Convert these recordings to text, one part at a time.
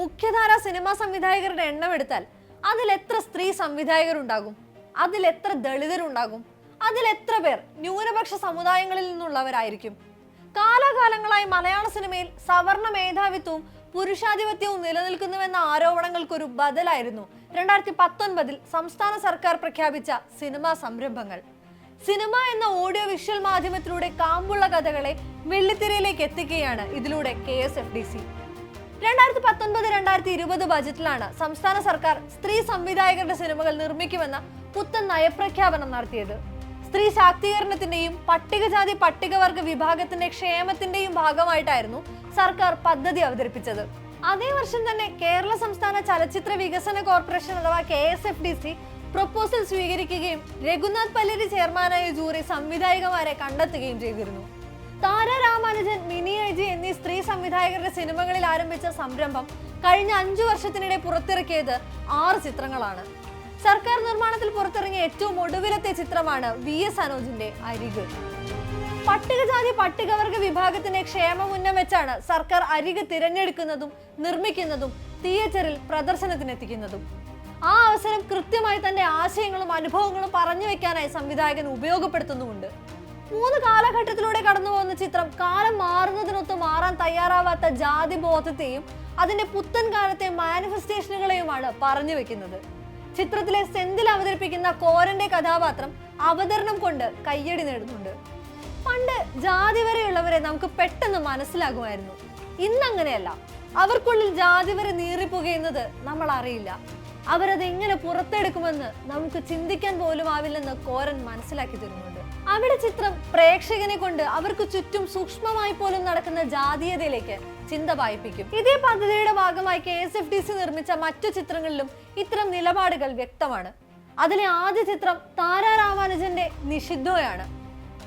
മുഖ്യധാര സിനിമാ സംവിധായകരുടെ എണ്ണം എടുത്താൽ അതിൽ എത്ര സ്ത്രീ സംവിധായകരുണ്ടാകും? അതിൽ എത്ര ദളിതരുണ്ടാകും? അതിൽ എത്ര പേർ ന്യൂനപക്ഷ സമുദായങ്ങളിൽ നിന്നുള്ളവരായിരിക്കും? കാലാകാലങ്ങളായി മലയാള സിനിമയിൽ സവർണ മേധാവിത്വവും പുരുഷാധിപത്യവും നിലനിൽക്കുന്നുവെന്ന ആരോപണങ്ങൾക്കൊരു ബദലായിരുന്നു രണ്ടായിരത്തി പത്തൊൻപതിൽ സംസ്ഥാന സർക്കാർ പ്രഖ്യാപിച്ച സിനിമാ സംരംഭങ്ങൾ. സിനിമ എന്ന ഓഡിയോ വിഷ്വൽ മാധ്യമത്തിലൂടെ കാമ്പുള്ള കഥകളെ വെള്ളിത്തിരയിലേക്ക് എത്തിക്കുകയാണ് ഇതിലൂടെ K S F D C. രണ്ടായിരത്തി പത്തൊൻപത് രണ്ടായിരത്തി ഇരുപത് ബജറ്റിലാണ് സംസ്ഥാന സർക്കാർ സ്ത്രീ സംവിധായകരുടെ സിനിമകൾ നിർമ്മിക്കുമെന്ന പുത്തൻ നയപ്രഖ്യാപനം നടത്തിയത്. സ്ത്രീ ശാക്തീകരണത്തിന്റെയും പട്ടികജാതി പട്ടികവർഗ വിഭാഗത്തിന്റെ ക്ഷേമത്തിന്റെയും ഭാഗമായിട്ടായിരുന്നു സർക്കാർ പദ്ധതി അവതരിപ്പിച്ചത്. അതേ വർഷം തന്നെ കേരള സംസ്ഥാന ചലച്ചിത്ര വികസന കോർപ്പറേഷൻ അഥവാ K S F D C proposal സ്വീകരിക്കുകയും രഘുനാഥ് പല്ലരി ചെയർമാനായ ജൂറി സംവിധായകമാരെ കണ്ടെത്തുകയും ചെയ്തിരുന്നു. താര രാമാനുജൻ മിനി ഐജി എന്നീ സ്ത്രീ സംവിധായകരുടെ സിനിമകളിൽ ആരംഭിച്ച സംരംഭം കഴിഞ്ഞ അഞ്ചു വർഷത്തിനിടെ പുറത്തിറക്കിയത് ആറ് ചിത്രങ്ങളാണ്. സർക്കാർ നിർമ്മാണത്തിൽ പുറത്തിറങ്ങിയ ഏറ്റവും ഒടുവിലത്തെ ചിത്രമാണ് വി എസ് അനോജിന്റെ അരിക്. പട്ടികജാതി പട്ടികവർഗ വിഭാഗത്തിന്റെ ക്ഷേമമുന്നം വെച്ചാണ് സർക്കാർ അരിക് തിരഞ്ഞെടുക്കുന്നതും നിർമ്മിക്കുന്നതും തിയേറ്ററിൽ പ്രദർശനത്തിനെത്തിക്കുന്നതും. ആ അവസരം കൃത്യമായി തന്റെ ആശയങ്ങളും അനുഭവങ്ങളും പറഞ്ഞു വെക്കാനായി സംവിധായകൻ ഉപയോഗപ്പെടുത്തുന്നുമുണ്ട്. മൂന്ന് കാലഘട്ടത്തിലൂടെ കടന്നു പോകുന്ന ചിത്രം കാലം മാറുന്നതിനൊത്ത് മാറാൻ തയ്യാറാവാത്ത ജാതി ബോധത്തെയും അതിന്റെ പുത്തൻ കാലത്തെ മാനിഫെസ്റ്റേഷനുകളെയുമാണ് പറഞ്ഞു വെക്കുന്നത്. ചിത്രത്തിലെ സെന്തിൽ അവതരിപ്പിക്കുന്ന കോരന്റെ കഥാപാത്രം അവതരണം കൊണ്ട് കയ്യടി നേടുന്നുണ്ട്. പണ്ട് ജാതി വരെയുള്ളവരെ നമുക്ക് പെട്ടെന്ന് മനസ്സിലാകുമായിരുന്നു. ഇന്നങ്ങനെയല്ല. അവർക്കുള്ളിൽ ജാതി വരെ നീറിപ്പുകയുന്നത് നമ്മൾ അറിയില്ല അവരത് എങ്ങനെ പുറത്തെടുക്കുമെന്ന് നമുക്ക് ചിന്തിക്കാൻ പോലും ആവില്ലെന്ന് കോരൻ മനസ്സിലാക്കി തരുന്നുണ്ട്. അവിടെ ചിത്രം പ്രേക്ഷകനെ കൊണ്ട് അവർക്ക് ചുറ്റും സൂക്ഷ്മമായി പോലും നടക്കുന്ന ജാതീയതയിലേക്ക് ചിന്ത വായിപ്പിക്കും ഇതേ പദ്ധതിയുടെ ഭാഗമായി K S F D C നിർമ്മിച്ച മറ്റു ചിത്രങ്ങളിലും ഇത്തരം നിലപാടുകൾ വ്യക്തമാണ്. അതിലെ ആദ്യ ചിത്രം താരാ രാമാനുജന്റെ നിഷിദ്ധോയാണ്.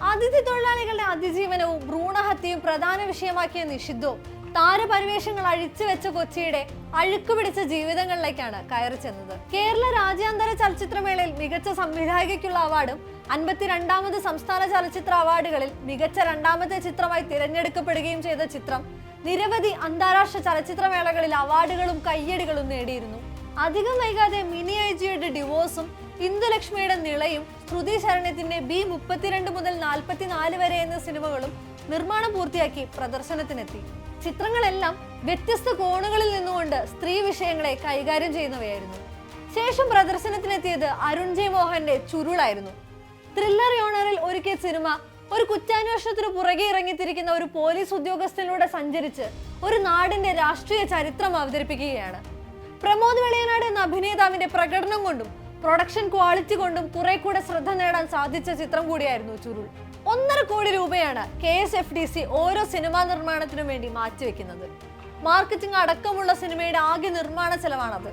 അതിഥി തൊഴിലാളികളുടെ അതിജീവനവും ഭ്രൂണഹത്യയും പ്രധാന വിഷയമാക്കിയ നിഷിദ്ധവും താരപരിവേഷങ്ങൾ അഴിച്ചു വെച്ച കൊച്ചിയുടെ അഴുക്കുപിടിച്ച ജീവിതങ്ങളിലേക്കാണ് കയറി ചെന്നത്. കേരള രാജ്യാന്തര ചലച്ചിത്രമേളയിൽ മികച്ച സംവിധായകയ്ക്കുള്ള അവാർഡും അൻപത്തിരണ്ടാമത് സംസ്ഥാന ചലച്ചിത്ര അവാർഡുകളിൽ മികച്ച രണ്ടാമത്തെ ചിത്രമായി തിരഞ്ഞെടുക്കപ്പെടുകയും ചെയ്ത ചിത്രം നിരവധി അന്താരാഷ്ട്ര ചലച്ചിത്രമേളകളിൽ അവാർഡുകളും കയ്യടികളും നേടിയിരുന്നു. അധികം വൈകാതെ മിനി ഐജിയുടെ ഡിവോഴ്സും ഇന്ദുലക്ഷ്മിയുടെ നിളയും ശ്രുതി ശരണത്തിന്റെ ബി മുപ്പത്തിരണ്ട് മുതൽ നാൽപ്പത്തിനാല് വരെ എന്ന സിനിമകളും നിർമ്മാണം പൂർത്തിയാക്കി പ്രദർശനത്തിനെത്തി. ചിത്രങ്ങളെല്ലാം വ്യത്യസ്ത കോണുകളിൽ നിന്നുകൊണ്ട് സ്ത്രീ വിഷയങ്ങളെ കൈകാര്യം ചെയ്യുന്നവയായിരുന്നു. ശേഷം പ്രദർശനത്തിനെത്തിയത് അരുൺ ജെ മോഹന്റെ ചുരുളായിരുന്നു. ത്രില്ലർ യോണറിൽ ഒരുക്കിയ സിനിമ ഒരു കുറ്റാന്വേഷണത്തിന് പുറകെ ഇറങ്ങിത്തിരിക്കുന്ന ഒരു പോലീസ് ഉദ്യോഗസ്ഥനിലൂടെ സഞ്ചരിച്ച് ഒരു നാടിന്റെ രാഷ്ട്രീയ ചരിത്രം അവതരിപ്പിക്കുകയാണ്. പ്രമോദ് വെളിയനാട് എന്ന അഭിനേതാവിന്റെ പ്രകടനം കൊണ്ടും പ്രൊഡക്ഷൻ ക്വാളിറ്റി കൊണ്ടും കുറെ കൂടെ ശ്രദ്ധ നേടാൻ സാധിച്ച ചിത്രം കൂടിയായിരുന്നു ചുരുൾ. ഒന്നര കോടി രൂപയാണ് K S F D C ഓരോ സിനിമാ നിർമ്മാണത്തിനും വേണ്ടി മാറ്റിവെക്കുന്നത്. മാർക്കറ്റിംഗ് അടക്കമുള്ള സിനിമയുടെ ആകെ നിർമ്മാണ ചെലവാണത്.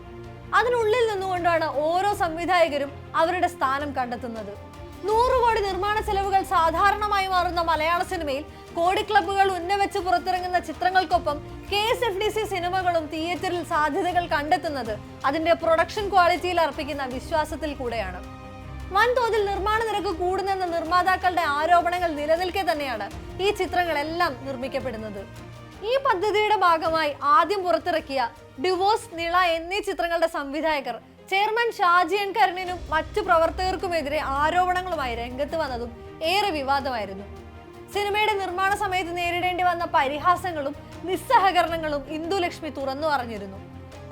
അതിനുള്ളിൽ നിന്നുകൊണ്ടാണ് ഓരോ സംവിധായകരും അവരുടെ സ്ഥാനം കണ്ടെത്തുന്നത്. നൂറ് കോടി നിർമ്മാണ ചെലവുകൾ സാധാരണമായി മാറുന്ന മലയാള സിനിമയിൽ കോടി ക്ലബ്ബുകൾ ഉന്നവെച്ച് പുറത്തിറങ്ങുന്ന ചിത്രങ്ങൾക്കൊപ്പം K S F D C സിനിമകളും തിയേറ്ററിൽ സാധ്യതകൾ കണ്ടെത്തുന്നത് അതിന്റെ പ്രൊഡക്ഷൻ ക്വാളിറ്റിയിൽ അർപ്പിക്കുന്ന വിശ്വാസത്തിൽ കൂടെയാണ്. വൻതോതിൽ നിർമ്മാണ നിരക്ക് കൂടുന്നെന്ന നിർമ്മാതാക്കളുടെ ആരോപണങ്ങൾ നിലനിൽക്കെ തന്നെയാണ് ഈ ചിത്രങ്ങളെല്ലാം നിർമ്മിക്കപ്പെടുന്നത്. ഈ പദ്ധതിയുടെ ഭാഗമായി ആദ്യം പുറത്തിറക്കിയ ഡിവോഴ്സ് നിള എന്നീ ചിത്രങ്ങളുടെ സംവിധായകർ ചെയർമാൻ ഷാജി എൻ കരുണിനും മറ്റു പ്രവർത്തകർക്കുമെതിരെ ആരോപണങ്ങളുമായി രംഗത്ത് വന്നതും ഏറെ വിവാദമായിരുന്നു. സിനിമയുടെ നിർമ്മാണ സമയത്ത് നേരിടേണ്ടി വന്ന പരിഹാസങ്ങളും നിസ്സഹകരണങ്ങളും ഇന്ദുലക്ഷ്മി തുറന്നു പറഞ്ഞിരുന്നു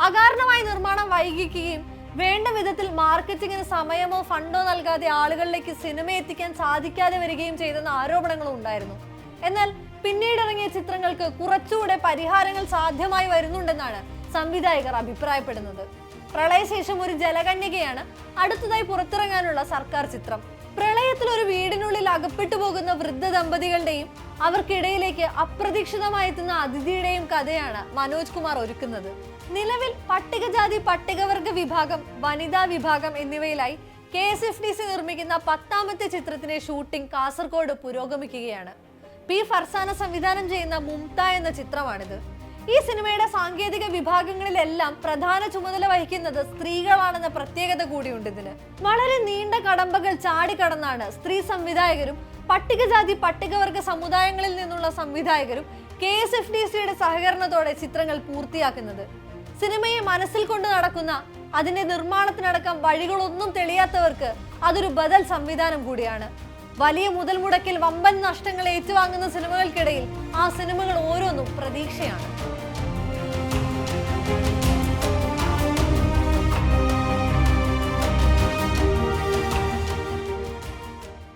അകാരണമായി നിർമ്മാണം വൈകിക്കുകയും വേണ്ട വിധത്തിൽ മാർക്കറ്റിങ്ങിന് സമയമോ ഫണ്ടോ നൽകാതെ ആളുകളിലേക്ക് സിനിമ എത്തിക്കാൻ സാധിക്കാതെ വരികയും ചെയ്തെന്ന ആരോപണങ്ങളും ഉണ്ടായിരുന്നു. എന്നാൽ പിന്നീട് ഇറങ്ങിയ ചിത്രങ്ങൾക്ക് കുറച്ചുകൂടെ പരിഹാരങ്ങൾ സാധ്യമായി വരുന്നുണ്ടെന്നാണ് സംവിധായകർ അഭിപ്രായപ്പെടുന്നത്. പ്രളയശേഷം ഒരു ജലകന്യകയാണ് അടുത്തതായി പുറത്തിറങ്ങാനുള്ള സർക്കാർ ചിത്രം. പ്രളയത്തിൽ ഒരു വീടിനുള്ളിൽ അകപ്പെട്ടു പോകുന്ന വൃദ്ധ ദമ്പതികളുടെയും അവർക്കിടയിലേക്ക് അപ്രതീക്ഷിതമായി എത്തുന്ന അതിഥിയുടെയും കഥയാണ് മനോജ് കുമാർ ഒരുക്കുന്നത്. നിലവിൽ പട്ടികജാതി പട്ടികവർഗ വിഭാഗം വനിതാ വിഭാഗം എന്നിവയിലായി K S F D C നിർമ്മിക്കുന്ന പത്താമത്തെ ചിത്രത്തിന്റെ ഷൂട്ടിംഗ് കാസർഗോഡ് പുരോഗമിക്കുകയാണ്. പി ഫർസാന സംവിധാനം ചെയ്യുന്ന മുംത എന്ന ചിത്രമാണിത്. ഈ സിനിമയുടെ സാങ്കേതിക വിഭാഗങ്ങളിലെല്ലാം പ്രധാന ചുമതല വഹിക്കുന്നത് സ്ത്രീകളാണെന്ന പ്രത്യേകത കൂടിയുണ്ട് ഇതിന്. വളരെ നീണ്ട കടമ്പകൾ ചാടിക്കടന്നാണ് സ്ത്രീ സംവിധായകരും പട്ടികജാതി പട്ടികവർഗ സമുദായങ്ങളിൽ നിന്നുള്ള സംവിധായകരും കെ എസ് എഫ് ഡി സിയുടെ സഹകരണത്തോടെ ചിത്രങ്ങൾ പൂർത്തിയാക്കുന്നത്. സിനിമയെ മനസ്സിൽ കൊണ്ട് നടക്കുന്ന അതിന്റെ നിർമ്മാണത്തിനടക്കം വഴികളൊന്നും തെളിയാത്തവർക്ക് അതൊരു ബദൽ സംവിധാനം കൂടിയാണ്. വലിയ മുതൽ മുടക്കിൽ വമ്പൻ നഷ്ടങ്ങൾ ഏറ്റുവാങ്ങുന്ന സിനിമകൾക്കിടയിൽ ആ സിനിമകൾ ഓരോന്നും പ്രതീക്ഷയാണ്.